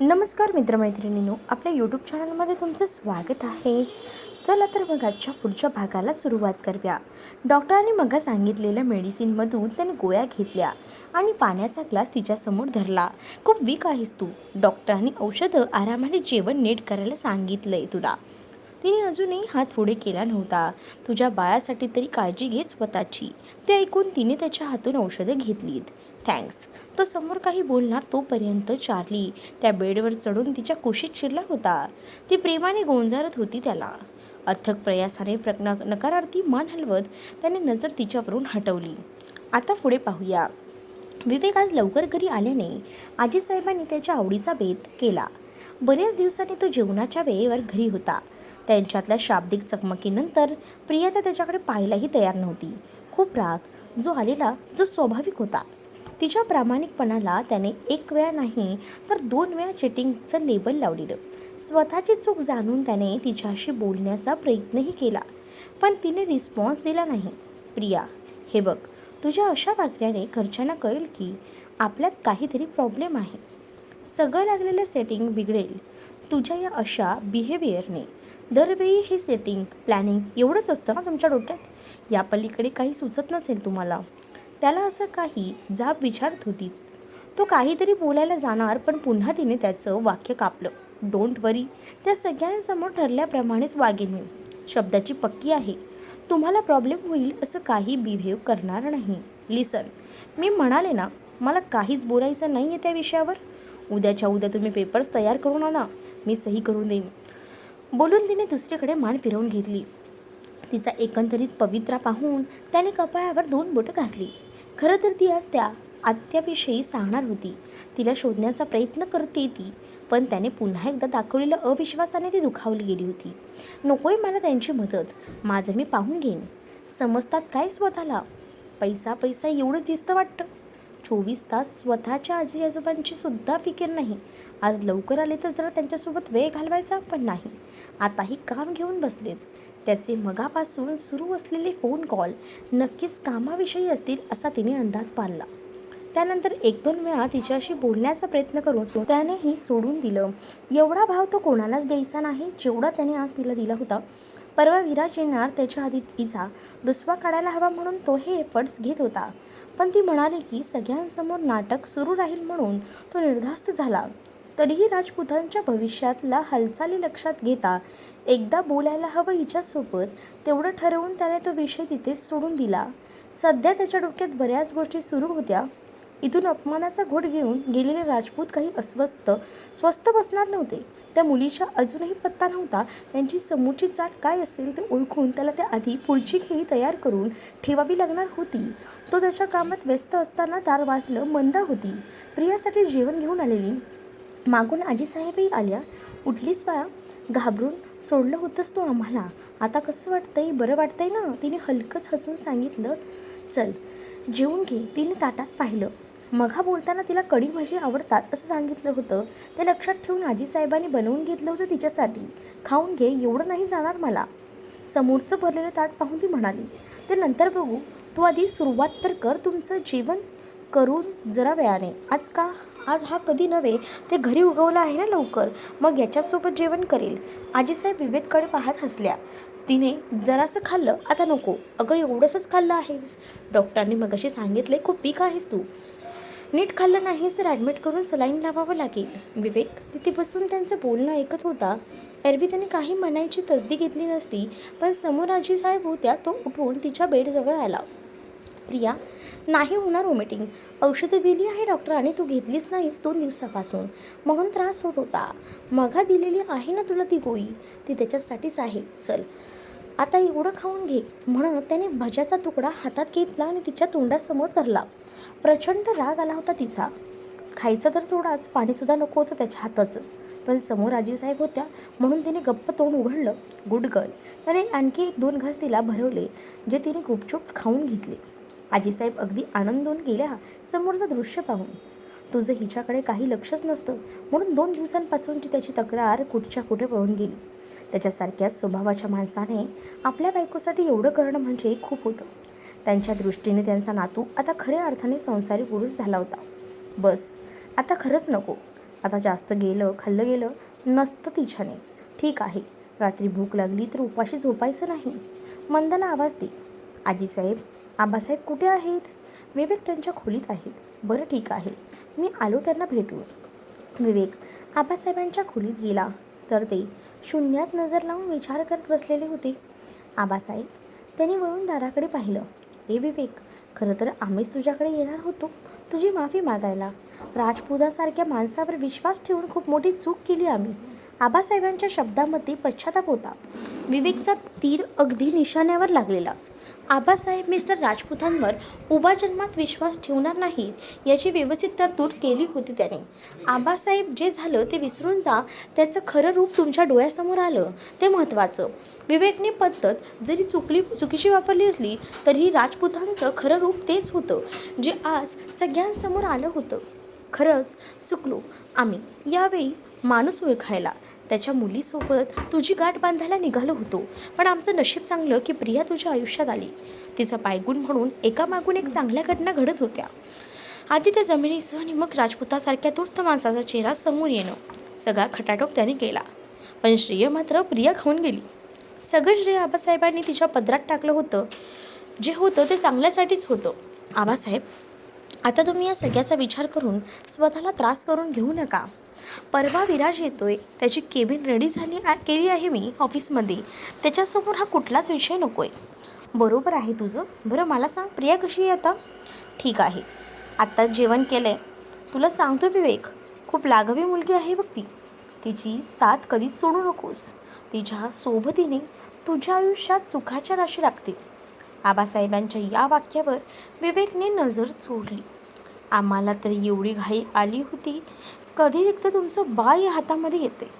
नमस्कार मित्रमैत्रिणींनो आपल्या यूट्यूब चॅनलमध्ये तुमचं स्वागत आहे. चला तर मग आजच्या पुढच्या भागाला सुरुवात करूया. डॉक्टरांनी मग सांगितलेल्या मेडिसिनमधून त्याने गोळ्या घेतल्या आणि पाण्याचा ग्लास तिच्यासमोर धरला. खूप वीक आहेस तू. डॉक्टरांनी औषधं आरामाने जेवण नीट करायला सांगितलं आहे तुला. तिने अजूनही हात पुढे केला नव्हता. तुझ्या बाळासाठी तरी काळजी घे स्वतःची. ते ऐकून तिने त्याच्या हातून औषधं घेतलीत. थँक्स तो समोर काही बोलणार तोपर्यंत चार्ली त्या बेडवर चढून तिच्या कुशीत शिरला होता. ती प्रेमाने गोंजारत होती त्याला. अथक प्रयासाने प्रज्ञा नकारार्थी मान हलवत त्याने नजर तिच्यावरून हटवली. आता पुढे पाहूया. विवेक आज लवकर घरी आल्याने आजीसाहेबांनी त्याच्या आवडीचा बेत केला. बऱ्याच दिवसांनी तो जेवणाच्या वेळेवर घरी होता. त्यांच्यातल्या शाब्दिक चकमकीनंतर प्रियता त्याच्याकडे पाहायलाही तयार नव्हती. खूप राग जो आलेला जो स्वाभाविक होता. तिच्या प्रामाणिकपणाला त्याने एक वेळा नाही तर दोन वेळा चिटिंगचं लेबल लावलेलं. स्वतःची चूक जाणून त्याने तिच्याशी बोलण्याचा प्रयत्नही केला पण तिने रिस्पॉन्स दिला नाही. प्रिया हे बघ तुझ्या अशा वागण्याने घरच्यांना कळेल की आपल्यात काहीतरी प्रॉब्लेम आहे. सगळं लागलेलं सेटिंग बिघडेल. तुझ्या या अशा बिहेवियरने दरवेळी हे सेटिंग प्लॅनिंग एवढंच असतं ना तुमच्या डोक्यात? या पलीकडे काही सुचत नसेल तुम्हाला. त्याला असं काही जाब विचारत होती. तो काहीतरी बोलायला जाणार पण पुन्हा तिने त्याचं वाक्य कापलं. डोंट वरी त्या सगळ्यांसमोर ठरल्याप्रमाणेच वागेन मी. शब्दाची पक्की आहे. तुम्हाला प्रॉब्लेम होईल असं काही बिहेव करणार नाही. लिसन मी म्हणाले ना मला काहीच बोलायचं नाही आहे त्या विषयावर. उद्याच्या उद्या तुम्ही पेपर्स तयार करून आणा. मी सही करून देईन. बोलून तिने दुसरीकडे मान फिरवून घेतली. तिचा एकंदरीत पवित्रा पाहून त्याने कपाळावर दोन बोटं घासली. खरं तर ती आज त्या आत्याविषयी सांगणार होती. तिला शोधण्याचा प्रयत्न करते ती पण त्याने पुन्हा एकदा दाखवलेल्या अविश्वासाने ती दुखावली गेली होती. नकोय मला त्यांची मदत माझं मी पाहून घेईन. समजतात काय स्वतःला? पैसा पैसा एवढंच दिसतं वाटतं. चोवीस तास स्वतःच्या आजी आजोबांची सुद्धा फिकीर नाही. आज लवकर आले तर जरा त्यांच्यासोबत वेळ घालवायचा पण नाही. आताही काम घेऊन बसलेत. त्याचे मगापासून सुरू असलेले फोन कॉल नक्कीच कामाविषयी असतील असा तिने अंदाज बांधला त्यानंतर एक दोन वेळा तिच्याशी बोलण्याचा प्रयत्न करून त्यानेही सोडून दिलं. एवढा भाव तो कोणालाच द्यायचा नाही जेवढा त्याने आज तिला दिला होता. परवा विराज येणार त्याच्या आधी तिचा. रुसवा काढायला हवा म्हणून तो हे एफर्ट्स घेत होता. पण ती म्हणाली की सगळ्यांसमोर नाटक सुरू राहील म्हणून तो निर्धास्त झाला. तरीही राजपुतांच्या भविष्यातल्या हालचाली लक्षात घेता एकदा बोलायला हवं हिच्यासोबत तेवढं ठरवून त्याने तो विषय तिथेच सोडून दिला. सध्या त्याच्या डोक्यात बऱ्याच गोष्टी सुरू होत्या. इथून अपमानाचा घोट घेऊन गेलेले राजपूत काही अस्वस्थ स्वस्थ बसणार नव्हते. त्या मुलीच्या अजूनही पत्ता नव्हता. त्यांची समोरची चाल काय असेल ते ओळखून त्याला त्या आधी पुढची खेळी तयार करून ठेवावी लागणार होती. तो त्याच्या कामात व्यस्त असताना दार वाजलं मंदा होती. प्रियासाठी जेवण घेऊन आलेली. मागून आजीसाहेबही आल्या. उठलीच बा घाबरून सोडलं होतंस तू आम्हाला. आता कसं वाटतंय? बरं वाटतंय ना? तिने हलकंच हसून सांगितलं चल जेवून घे. तिने ताटात पाहिलं. मघा बोलताना तिला कडी भाजी आवडतात असं सांगितलं होतं. ते लक्षात ठेवून आजीसाहेबांनी बनवून घेतलं होतं तिच्यासाठी. खाऊन घे एवढं नाही जाणार मला. समोरचं भरलेलं ताट पाहून ती म्हणाली ते नंतर बघू. तू आधी सुरुवात तर कर. तुमचं जेवण करून जरा वेळाने. आज का आज हा कधी नव्हे ते घरी उगवलं आहे ना लवकर. मग याच्यासोबत जेवण करेल. आजीसाहेब विवेककडे पाहत हसल्या. तिने जरासं खाल्लं आता नको. अगं एवढंसंच खाल्लं आहेस. डॉक्टरांनी मगाशी सांगितले खूप पीक आहेस तू. नीट खाल्लं नाहीस तर ॲडमिट करून सलाईन लावावं लागेल. विवेक तिथे बसून त्यांचं बोलणं ऐकत होता. एरवी त्याने काही म्हणायची तसदी घेतली नसती पण समोर आजीसाहेब होत्या तो उठून तिच्या बेडजवळ आला. प्रिया नाही होणार हो वॉमिटिंग औषधं दिली आहे डॉक्टरांनी तू घेतलीच नाहीस दोन दिवसापासून. म्हणून त्रास होत होता. मघा दिलेली आहे ना तुला ती गोळी? ती त्याच्यासाठीच आहे. चल. आता एवढं खाऊन घे. म्हणत त्याने भज्याचा तुकडा हातात घेतला आणि तिच्या तोंडासमोर धरला. प्रचंड राग आला होता तिचा. खायचं तर सोडाच पाणीसुद्धा नको होतं त्याच्या हाताचं. पण समोर आजीसाहेब होत्या. म्हणून तिने गप्प तोंड उघडलं. गुड त्याने आणखी एक दोन घास तिला भरवले जे तिने गुपचूप खाऊन घेतले. आजीसाहेब अगदी आनंदून गेल्या समोरचं दृश्य पाहून. तुझं हिच्याकडे काही लक्षच नसतं म्हणून दोन दिवसांपासूनची त्याची तक्रार कुठच्या कुठे पळून गेली. त्याच्यासारख्याच स्वभावाच्या माणसाने आपल्या बायकोसाठी एवढं करणं म्हणजे खूप होतं. त्यांच्या दृष्टीने त्यांचा नातू आता खऱ्या अर्थाने संसारी पुरुष झाला होता. बस आता खरंच नको. आता जास्त गेलं खाल्लं गेलं नसतं तिच्याने. ठीक आहे रात्री भूक लागली तर उपाशी झोपायचं नाही. मंदाला आवाज दे. आजीसाहेब आबासाहेब कुठे आहेत? विवेक त्यांच्या खोलीत आहेत बरं ठीक आहे. मी आलो त्यांना भेटून. विवेक आबासाहेबांच्या खोलीत गेला. तर ते शून्यात नजर लावून विचार करत बसलेले होते. आबासाहेब त्यांनी वळून दाराकडे पाहिलं. ए विवेक खरं तर आम्हीच तुझ्याकडे येणार होतो. तुझी माफी मागायला. राजपुतासारख्या माणसावर विश्वास ठेवून खूप मोठी चूक केली आम्ही. आबासाहेबांच्या शब्दामध्ये पश्चाताप होता. विवेकचा तीर अगदी निशाण्यावर लागलेला. आबासाहेब मिस्टर राजपुतांवर उभा जन्मात विश्वास ठेवणार नाहीत याची व्यवस्थित तरतूद केली होती त्याने. आबासाहेब जे झालं ते विसरून जा त्याचं खरं रूप तुमच्या डोळ्यासमोर आलं ते महत्त्वाचं. विवेकने पद्धत जरी चुकली चुकीची वापरली असली तरीही राजपुतांचं खरं रूप तेच होतं जे आज सगळ्यांसमोर आलं होतं. खरंच चुकलो आम्ही. यावेळी माणूस ओळखायला. त्याच्या मुलीसोबत तुझी गाठ बांधायला निघालो होतो. पण आमचं नशीब चांगलं की प्रिया तुझ्या आयुष्यात आली. तिचा पायगुण म्हणून एकामागून एक चांगल्या घटना घडत होत्या. आधी त्या जमिनीचं आणि मग राजपुतासारख्या धूर्त माणसाचा चेहरा समोर येणं. सगळा खटाटोप त्याने केला. पण श्रेय मात्र प्रिया खाऊन गेली. सगळं श्रेय आबासाहेबांनी तिच्या पदरात टाकलं होतं. जे होतं ते चांगल्यासाठीच होतं. आबासाहेब आता तुम्ही या सगळ्याचा विचार करून स्वतःला त्रास करून घेऊ नका. परवा विराज येतोय. त्याची केबिन रेडी झाली केली आहे मी ऑफिसमध्ये त्याच्यासमोर हा कुठलाच विषय नको आहे बरोबर आहे तुझं. बरं मला सांग प्रिया कशी आहे आता? ठीक आहे. आत्ताच जेवण केलं आहे तुला सांगतो विवेक खूप लाघवी मुलगी आहे बघ ती. तिची साथ कधीच सोडू नकोस. तिच्या सोबतीने तुझ्या आयुष्यात सुखाच्या राशी लागतील. आबासाहेबांच्या या वाक्यावर विवेकने नजर चोरली. आम्हाला तर एवढी घाई आली होती. कधी एकदा तुमचं बाळ या हातामध्ये येते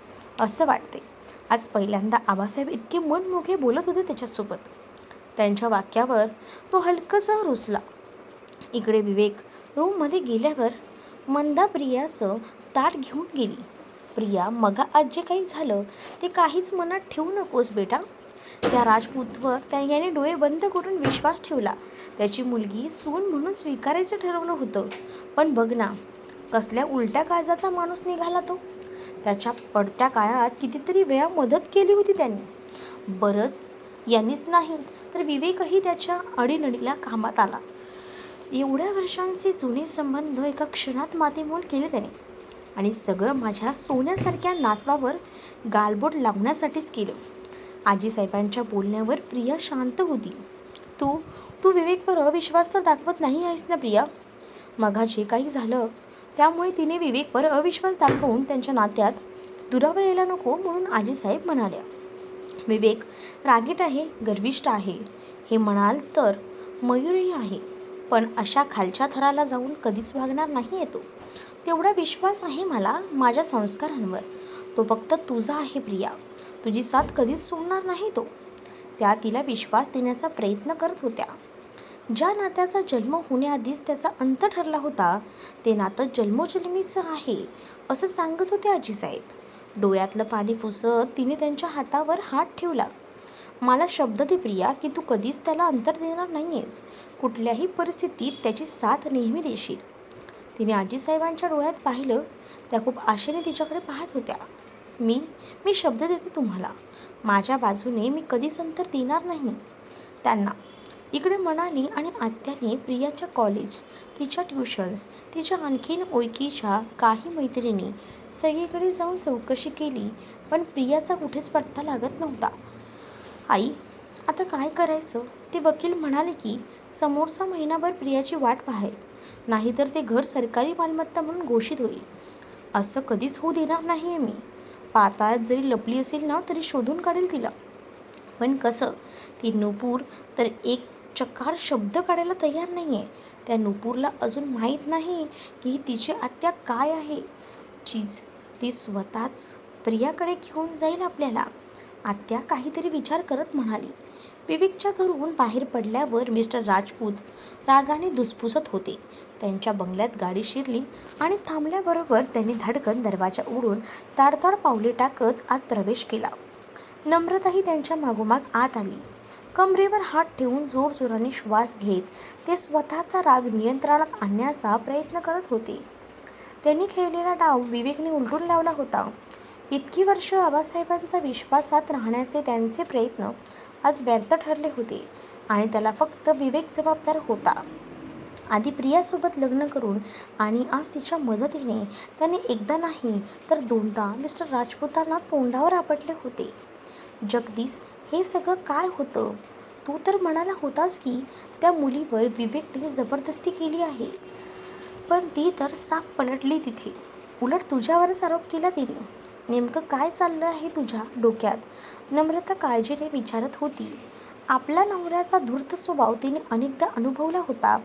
असं वाटते. आज पहिल्यांदा आबासाहेब इतके मनमोठे बोलत होते त्याच्यासोबत. त्यांच्या वाक्यावर तो हलकसा रुसला. इकडे विवेक रूममध्ये गेल्यावर मंदा प्रियाचं ताट घेऊन गेली. प्रिया मगा आज जे काही झालं ते काहीच मनात ठेवू नकोस बेटा. त्या राजपूतवर त्या याने डोळे बंद करून विश्वास ठेवला. त्याची मुलगी सून म्हणून स्वीकारायचं ठरवलं होतं. पण बघ ना कसल्या उलट्या काळजाचा माणूस निघाला तो. त्याच्या पडत्या काळात कितीतरी वेळा मदत केली होती त्यांनी. बरंच यांनीच नाही तर विवेकही त्याच्या अडीनडीला कामात आला. एवढ्या वर्षांचे जुने संबंध एका क्षणात मातीमोल केले त्याने. आणि सगळं माझ्या सोन्यासारख्या नातवावर गालबोट लावण्यासाठीच केलं. आजीसाहेबांच्या बोलण्यावर प्रिया शांत होती. तू तू विवेकवर अविश्वास तर दाखवत नाही आहेस ना प्रिया? मघा जे काही झालं त्यामुळे तिने विवेकवर अविश्वास दाखवून त्यांच्या नात्यात दुरावा यायला नको म्हणून आजीसाहेब म्हणाल्या. विवेक रागीट आहे गर्विष्ठ आहे. हे म्हणाल तर मयूरही आहे. पण अशा खालच्या थराला जाऊन कधीच वागणार नाही येतो तेवढा विश्वास आहे मला माझ्या संस्कारांवर. तो फक्त तुझा आहे प्रिया. तुझी साथ कधीच सोडणार नाही तो. त्या तिला विश्वास देण्याचा प्रयत्न करत होत्या. ज्या नात्याचा जन्म होण्याआधीच त्याचा अंत ठरला होता ते नातं जन्मोजन्मीचं आहे असं सांगत होते आजीसाहेब. डोळ्यातलं पाणी पुसत तिने त्यांच्या हातावर हात ठेवला. मला शब्द दे प्रिया की तू कधीच त्याला अंतर देणार नाही आहेस कुठल्याही परिस्थितीत त्याची साथ नेहमी देशील. तिने आजीसाहेबांच्या डोळ्यात पाहिलं. त्या खूप आशेने तिच्याकडे पाहत होत्या. मी मी शब्द देते तुम्हाला. माझ्या बाजूने मी कधीच अंतर देणार नाही. त्यांना इकडे मनाली आणि आत्याने प्रियाच्या कॉलेज तिच्या ट्युशन्स तिच्या आणखीन ओळखीच्या काही मैत्रिणी सगळीकडे जाऊन चौकशी केली पण प्रियाचा कुठेच पत्ता लागत नव्हता. आई आता काय करायचं? ते वकील म्हणाले की समोरचा महिनाभर प्रियाची वाट पाहे नाहीतर ते घर सरकारी मालमत्ता म्हणून घोषित होईल. असं कधीच होऊ देणार नाही आहे मी. पाताळात जरी लपली असेल ना तरी शोधून काढेल तिला. पण कसं? ती नुपूर तर एक चकार शब्द काढायला तयार नाही आहे त्या नुपूरला अजून माहीत नाही की तिची आत्या काय आहे. चीज ती स्वतःच प्रियाकडे घेऊन जाईल आपल्याला. आत्या काहीतरी विचार करत म्हणाली. विवेकच्या घरून बाहेर पडल्यावर मिस्टर राजपूत रागाने धुसफुसत होते. त्यांच्या बंगल्यात गाडी शिरली आणि थांबल्याबरोबर त्यांनी धडकन दरवाजा उडून ताडताड पावले टाकत आत प्रवेश केला. नम्रताही त्यांच्या मागोमाग आत आली. कमरेवर हात ठेवून जोरजोराने श्वास घेत ते स्वतःचा राग नियंत्रणात आणण्याचा प्रयत्न करत होते. त्यांनी खेळलेला डाव विवेकने उलटून लावला होता. इतकी वर्ष आबासाहेबांचा विश्वासात राहण्याचे त्यांचे प्रयत्न आज व्यर्थ ठरले होते आणि त्याला फक्त विवेक जबाबदार होता. आधी प्रियासोबत लग्न करून आणि आज तिच्या मदतीने त्याने एकदा नाही तर दोनदा मिस्टर राजपूतांना तोंडावर आपटले होते. जगदीश हे सगळं काय होतं? तू तर म्हणाला होतास की त्या मुलीवर विवेकने जबरदस्ती केली आहे. पण ती तर साफ पलटली तिथे. उलट तुझ्यावरच आरोप केला तिने. नेमकं काय चाललं आहे तुझ्या डोक्यात? नम्रता काळजीने विचारत होती. आपला नवऱ्याचा धूर्त स्वभाव तिने अनेकदा अनुभवला होता.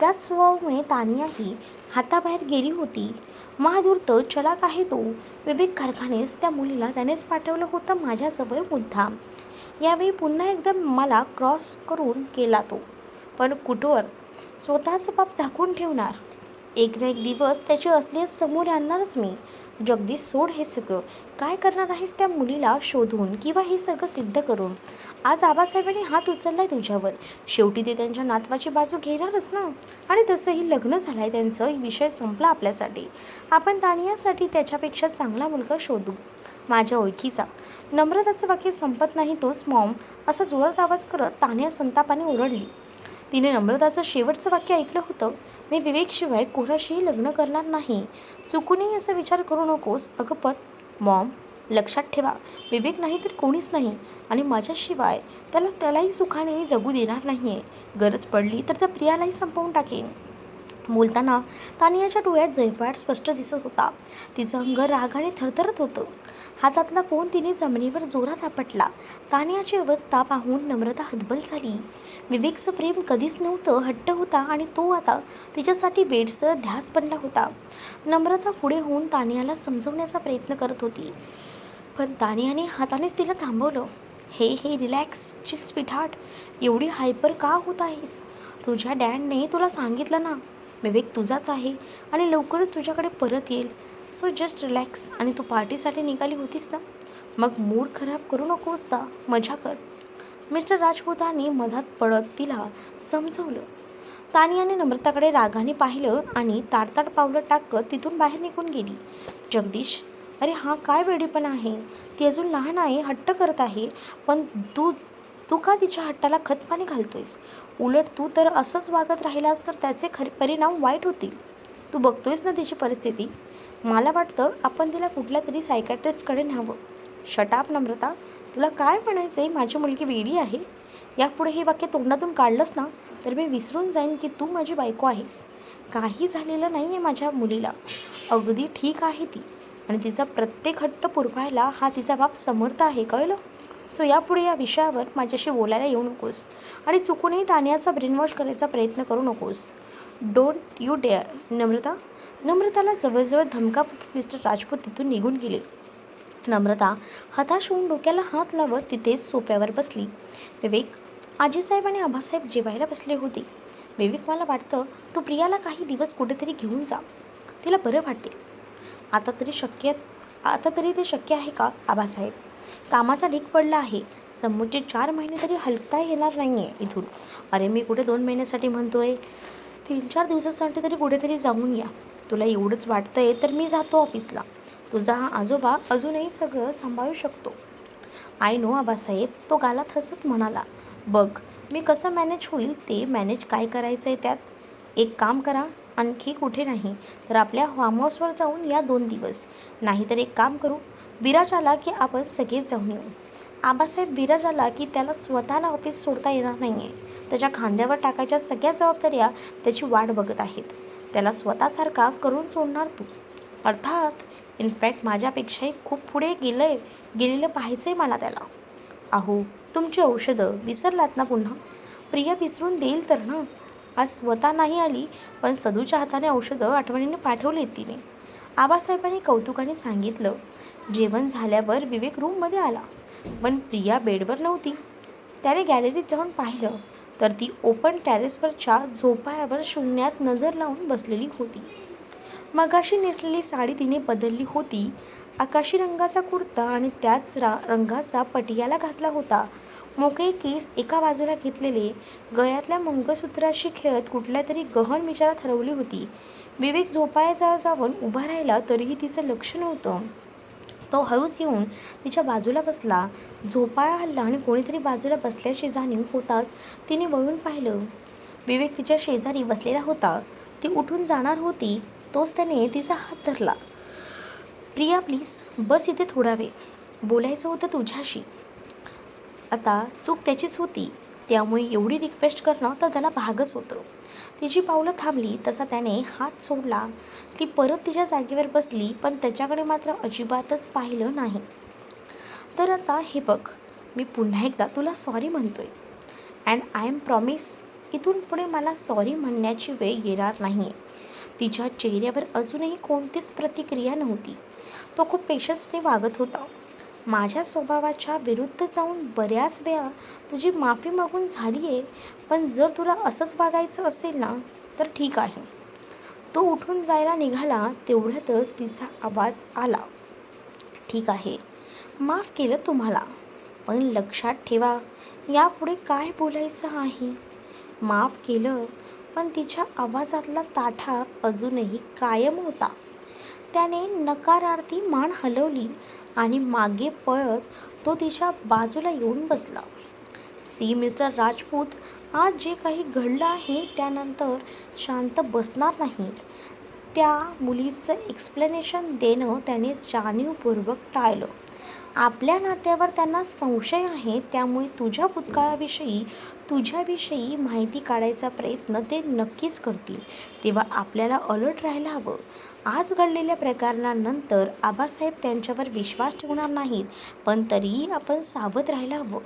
त्याच स्वभावामुळे तानियाही हाताबाहेर गेली होती. महाधूर्त चलाक आहे तो. विवेक कारखानेस त्या मुलीला त्यानेच पाठवलं होतं माझ्याजवळ मुद्दा. यावेळी पुन्हा एकदा मला क्रॉस करून केला तो. पण कुठवर? स्वतःचं पाप झाकून ठेवणार. एक ना एक दिवस त्याचे असलियत समोर आणणारच मी. जगदीश सोड हे सगळं. काय करणार आहेस त्या मुलीला शोधून किंवा हे सगळं सिद्ध करून? आज आबासाहेबांनी हात उचललाय तुझ्यावर. शेवटी ते त्यांच्या नातवाची बाजू घेणारच ना? आणि तसंही लग्न झालं आहे त्यांचं विषय संपला आपल्यासाठी. आपण तानियासाठी त्याच्यापेक्षा चांगला मुलगा शोधू. माझ्या ओळखीचा. नम्रताचं वाक्य संपत नाही तोच मॉम. असा जोरात आवाज करत तान्या संतापाने ओरडली. तिने नम्रताचं शेवटचं वाक्य ऐकलं होतं. मी विवेकशिवाय कोणाशीही लग्न करणार नाही. चुकूनही असा विचार करू नकोस. अगं पण मॉम लक्षात ठेवा. विवेक नाही तर कोणीच नाही. आणि माझ्याशिवाय त्याला त्यालाही सुखाने जगू देणार नाही आहे गरज पडली तर त्या प्रियालाही संपवून टाकेन. बोलताना तानियाच्या डोळ्यात जयफाट स्पष्ट दिसत होता. तिचं अंग रागाने थरथरत होतं. हातातला फोन तिने जमिनीवर जोरात आपटला. तानियाची अवस्था पाहून नम्रता हतबल झाली. विवेकचं प्रेम कधीच नव्हतं हट्ट होता आणि तो आता तिच्यासाठी बेडसर ध्यास बनला होता. नम्रता पुढे होऊन तानियाला समजवण्याचा प्रयत्न करत होती. पण तानियाने हातानेच तिला थांबवलं. हे हे रिलॅक्स चिल स्वीटहार्ट एवढी हायपर का होत आहेस? तुझ्या डॅडने तुला सांगितलं ना विवेक तुझाच आहे आणि लवकरच तुझ्याकडे परत येईल. सो जस्ट रिलॅक्स आणि तू पार्टीसाठी निघाली होतीस ना? मग मूड खराब करू नकोस जा मजा कर. मिस्टर राजपूतांनी मधात पडत तिला समजवलं. तानियाने नम्रताकडे रागाने पाहिलं आणि ताडताड पावलं टाकत तिथून बाहेर निघून गेली. जगदीश अरे हा काय वेडेपण आहे? ती अजून लहान आहे हट्ट करत आहे. पण तू तू का तिच्या हट्टाला खतपाणी घालतोयस? उलट तू तर असंच वागत राहिलास तर त्याचे खरे परिणाम वाईट होतील. तू बघतोयस ना तिची परिस्थिती? मला वाटतं आपण तिला कुठल्या तरी सायकॅट्रिस्टकडे न्यावं. Shut up Namrata. तुला काय म्हणायचं आहे माझी मुलगी वेडी आहे. यापुढे हे वाक्य तोंडातून काढलंस ना तर मी विसरून जाईन की तू माझी बायको आहेस. काही झालेलं नाही आहे माझ्या मुलीला. अगदी ठीक आहे ती. आणि तिचा प्रत्येक हट्ट पुरवायला हा तिचा बाप समर्थ आहे कळलं? सो यापुढे या विषयावर माझ्याशी बोलायला येऊ नकोस. आणि चुकूनही तान्याचा ब्रेनवॉश करायचा प्रयत्न करू नकोस. डोंट यू डेअर नम्रता नम्रताला जवळजवळ धमकावतच मिस्टर राजपूत तिथून निघून गेले. नम्रता हताश होऊन डोक्याला हात लावत तिथेच सोफ्यावर बसली. विवेक आजीसाहेब आणि आबासाहेब जेवायला बसले होते. विवेक मला वाटतं तू प्रियाला काही दिवस कुठेतरी घेऊन जा. तिला बरं वाटेल आता तरी शक्य आता तरी ते शक्य आहे का आबासाहेब कामाचा ढीक पडला आहे. समोरचे चार महिने तरी हलता येणार नाही आहे इथून. अरे मी कुठे दोन महिन्यासाठी म्हणतो आहे तीन चार दिवसासाठी तरी कुठेतरी जाऊन या. तुला एवढंच वाटतं आहे तर मी जातो ऑफिसला. तुझा हा आजोबा अजूनही सगळं सांभाळू शकतो. आय नो आबासाहेब तो गालात हसत म्हणाला बघ मी कसं मॅनेज होईल ते मॅनेज काय करायचं आहे त्यात? एक काम करा आणखी कुठे नाही तर आपल्या फार्म हाऊसवर जाऊन या दोन दिवस. नाहीतर एक काम करू विराज आला की आपण सगळेच जाऊन येऊ. आबासाहेब विराज आला की त्याला स्वतःला ऑफिस सोडता येणार नाही आहे त्याच्या खांद्यावर टाकायच्या सगळ्या जबाबदाऱ्या त्याची वाट बघत आहेत. त्याला स्वतःसारखा करून सोडणार तू. अर्थात इनफॅक्ट माझ्यापेक्षाही खूप पुढे गेलं आहे गेलेलं पाहायचं आहे मला त्याला. अहो तुमची औषधं विसरलात ना पुन्हा? प्रिया विसरून देईल तर ना? आज स्वतः नाही आली पण सदूच्या हाताने औषधं आठवणीने पाठवली तिने. आबासाहेबांनी कौतुकाने सांगितलं जेवण झाल्यावर विवेक रूममध्ये आला पण प्रिया बेडवर नव्हती. त्याने गॅलरीत जाऊन पाहिलं. तर ती ओपन टेरेसवरच्या झोपाळ्यावर शून्यात नजर लावून बसलेली होती. मगाशी नेसलेली साडी तिने बदलली होती. आकाशी रंगाचा कुर्ता आणि त्याच रा रंगाचा पटियाला घातला होता. मोकळे केस एका बाजूला घेतलेले गळ्यातल्या मंगळसूत्राशी खेळत कुठल्या तरी गहन विचारात हरवली होती. विवेक झोपायचा जाऊन उभा राहिला तरीही तिचं लक्ष नव्हतं. तो हळूच येऊन तिच्या बाजूला बसला. झोपाळा हल्ला आणि कोणीतरी बाजूला बसल्याची जाणीव होताच तिने वळून पाहिलं. विवेक तिच्या शेजारी बसलेला होता. ती उठून जाणार होती तोच त्याने तिचा हात धरला. प्रिया प्लीज बस इथे थोडा वेळ बोलायचं होतं तुझ्याशी. आता चूक त्याचीच होती. त्यामुळे एवढी रिक्वेस्ट करणं तर त्याला भागच होतं. तिची पावलं थांबली तसा त्याने हात सोडला. ती परत तिच्या जागेवर बसली पण त्याच्याकडे मात्र अजिबातच पाहिलं नाही. तर आता हे बघ मी पुन्हा एकदा तुला सॉरी म्हणतोय. अँड आय एम प्रॉमिस इथून पुढे मला सॉरी म्हणण्याची वेळ येणार नाही आहे तिच्या चेहऱ्यावर अजूनही कोणतीच प्रतिक्रिया नव्हती. तो खूप पेशन्सने वागत होता. माझ्या स्वभावाच्या विरुद्ध जाऊन बऱ्याच वेळा तुझी माफी मागून झाली आहे पण जर तुला असंच वागायचं असेल ना तर ठीक आहे. तो उठून जायला निघाला तेवढ्यातच तिचा आवाज आला. ठीक आहे माफ केलं तुम्हाला पण लक्षात ठेवा यापुढे काय बोलायचं आहे? माफ केलं पण तिच्या आवाजातला ताठा अजूनही कायम होता. त्याने नकारार्थी मान हलवली आणि मागे पळत तो तिच्या बाजूला येऊन बसला. सी. मिस्टर राजपूत आज जे काही घडलं आहे त्यानंतर शांत बसणार नाहीत. त्या मुलीचं एक्सप्लेनेशन देणं त्याने जाणीवपूर्वक टाळलं. आपल्या नात्यावर त्यांना संशय आहे त्यामुळे तुझ्या भूतकाळाविषयी तुझ्याविषयी माहिती काढायचा प्रयत्न ते नक्कीच करतील. तेव्हा आपल्याला अलर्ट राहायला हवं. आज घडलेल्या प्रकरणानंतर आबासाहेब त्यांच्यावर विश्वास ठेवणार नाहीत पण तरीही आपण सावध राहायला हवं.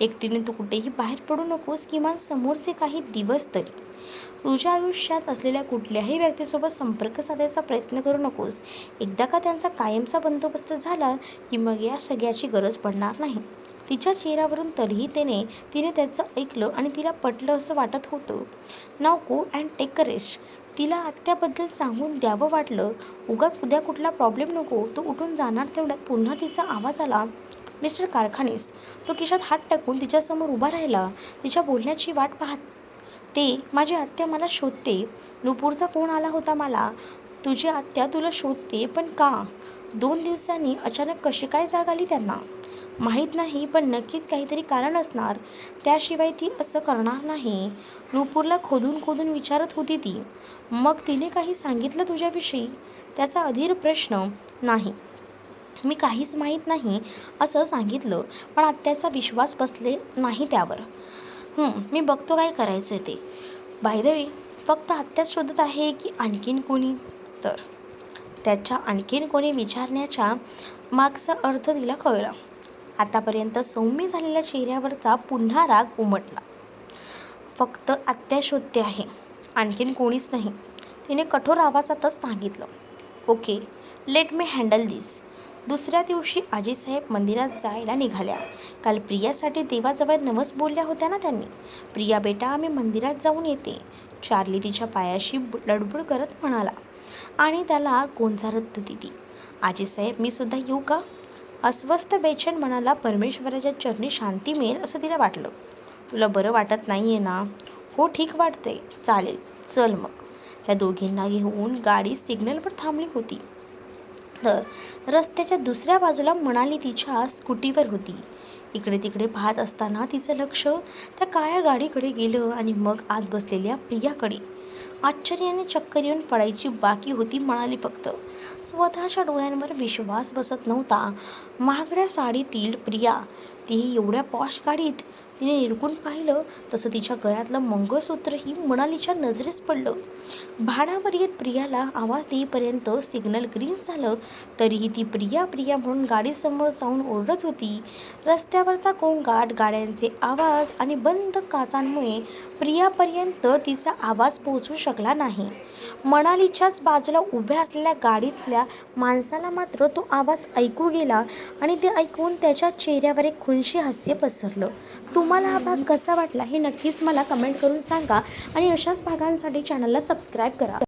एकटीने तू कुठेही बाहेर पडू नकोस किमान समोरचे काही दिवस तरी. तुझ्या आयुष्यात असलेल्या कुठल्याही व्यक्तीसोबत संपर्क साधायचा प्रयत्न करू नकोस. एकदा का त्यांचा कायमचा बंदोबस्त झाला की मग या सगळ्याची गरज पडणार नाही. तिच्या चेहऱ्यावरून तरीही त्याने तिने त्याचं ऐकलं आणि तिला पटलं असं वाटत होतं. नाव गो अँड टेक अ तिला आत्याबद्दल सांगून द्यावं वाटलं. उगाच उद्या कुठला प्रॉब्लेम नको तो उठून जाणार तेवढ्यात पुन्हा तिचा आवाज आला. मिस्टर कारखानीस तो खिशात हात टाकून तिच्यासमोर उभा राहिला. तिच्या बोलण्याची वाट पाहत ते माझी आत्या मला शोधते. नुपूरचा फोन आला होता मला. तुझी आत्या तुला शोधते पण का? दोन दिवसांनी अचानक कशी काय जाग आली त्यांना? माहीत नाही पण नक्कीच काहीतरी कारण असणार. त्याशिवाय ती असं करणार नाही. नुपूरला खोदून खोदून विचारत होती ती. मग तिने काही सांगितलं तुझ्याविषयी? त्याचा अधीर प्रश्न नाही. मी काहीच माहीत नाही असं सांगितलं पण आत्याचा विश्वास बसले नाही त्यावर. मी बघतो काय करायचं आहे ते बाय फक्त आत्याच शोधत आहे की आणखीन कोणी? तर त्याच्या आणखीन कोणी विचारण्याच्या मागचा अर्थ तिला कळला. आतापर्यंत सौम्य झालेल्या चेहऱ्यावरचा पुन्हा राग उमटला. फक्त आत्या शोधते आहे आणखीन कोणीच नाही. तिने कठोर आवाजातच सांगितलं. Okay let me handle this दुसऱ्या दिवशी आजीसाहेब मंदिरात जायला निघाल्या. काल प्रियासाठी देवाजवळ नमस बोलल्या होत्या ना त्यांनी. प्रिया बेटा आम्ही मंदिरात जाऊन येते. चार्ली तिच्या पायाशी लडबड करत म्हणाला. आणि त्याला गोंजारत होती ती. आजीसाहेब मी सुद्धा येऊ का? अस्वस्थ बेचैन मनाला परमेश्वराच्या चरणी शांती मिळेल असं तिला वाटलं. तुला बरं वाटत नाही आहे ना? हो ठीक वाटते चालेल. चल मग. त्या दोघींना घेऊन गाडी सिग्नलवर थांबली होती. तर रस्त्याच्या दुसऱ्या बाजूला मनाली तिच्या स्कूटीवर होती. इकडे तिकडे पाहत असताना तिचं लक्ष त्या काळ्या गाडीकडे गेलं आणि मग आत बसलेल्या प्रियाकडे. आश्चर्याने चक्कर येऊन पडायची बाकी होती म्हणाली फक्त. स्वतःच्या डोळ्यांवर विश्वास बसत नव्हता. महागड्या साडीतील प्रिया तीही एवढ्या पॉश गाडीत तिने निरकून पाहिलं तसं तिच्या गळ्यातलं मंगळसूत्रही मनालीच्या नजरेस पडलं. भाडावर येत प्रियाला आवाज देईपर्यंत सिग्नल ग्रीन झालं तरीही ती प्रिया प्रिया म्हणून गाडीसमोर जाऊन ओरडत होती. रस्त्यावरचा गोंगाट गाड्यांचे आवाज आणि बंद काचांमुळे प्रियापर्यंत तिचा आवाज पोहोचू शकला नाही. मनालीच्याच बाजूला उभ्या असलेल्या गाडीतल्या माणसाला मात्र तो आवाज ऐकू गेला आणि ते ऐकून त्याच्या चेहऱ्यावर एक खुनशी हास्य पसरलं. तुम्हाला हा भाग कसा वाटला हे नक्कीच मला कमेंट करून सांगा आणि अशाच भागांसाठी चॅनलला सबस्क्राईब करा.